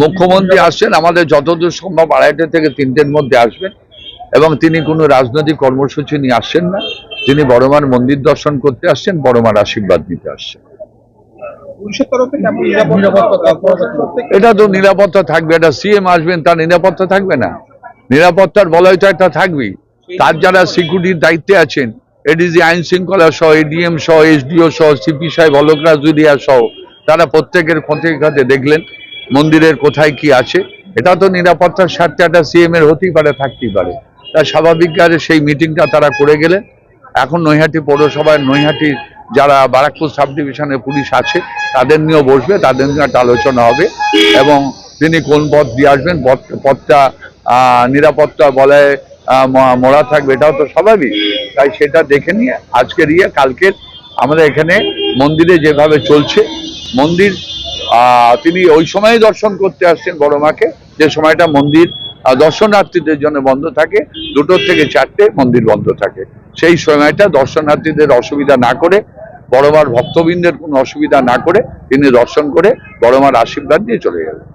মুখ্যমন্ত্রী আসছেন আমাদের যতদূর সম্ভব আড়াইটে থেকে তিনটের মধ্যে আসবেন। এবং তিনি কোনো রাজনৈতিক কর্মসূচি নিয়ে আসছেন না। তিনি বড়মার মন্দির দর্শন করতে আসছেন বড়মার আশীর্বাদ নিতে আসছেন। এটা তো নিরাপত্তা থাকবে এটা সিএম আসবেন তার নিরাপত্তা থাকবে না। নিরাপত্তার বলয় তো একটা থাকবেই। তার যারা সিকিউরিটির দায়িত্বে আছেন এডিজি আইন শৃঙ্খলা সহ এডিএম সহ এসডিও সহ সিপি সাহেব অলোক রাজুরিয়া সহ তারা প্রত্যেকের খোঁজে খাতে দেখলেন। মন্দিরের কোথায় কি আছে এটা তো নিরাপত্তার স্বার্থে একটা সিএম এর হতেই পারে থাকতেই পারে। তা স্বাভাবিক কাজে সেই মিটিংটা তারা করে গেলে এখন নৈহাটি পৌরসভায় নৈহাটির যারা বারাকপুর সাব ডিভিশনের পুলিশ আছে তাদের নিয়েও বসবে তাদের নিয়ে একটা আলোচনা হবে। এবং তিনি কোন পথ দিয়ে আসবেন পথ- পথটা নিরাপত্তা বলায় আহ, ম- মোড়া থাকবে এটাও তো স্বাভাবিক। তাই সেটা দেখে নিয়ে আজকের ইয়ে কালকের আমাদের এখানে মন্দিরে যেভাবে চলছে মন্দির তিনি ওই সময় দর্শন করতে আসছেন বড় মাকে। যে সময়টা মন্দির দর্শনার্থীদের জন্য বন্ধ থাকে, দুটোর থেকে চারটে মন্দির বন্ধ থাকে। সেই সময়টা দর্শনার্থীদের অসুবিধা না করে বড়মার ভক্তবৃন্দের কোনো অসুবিধা না করে, তিনি দর্শন করে বড়মার আশীর্বাদ দিয়ে চলে গেলেন।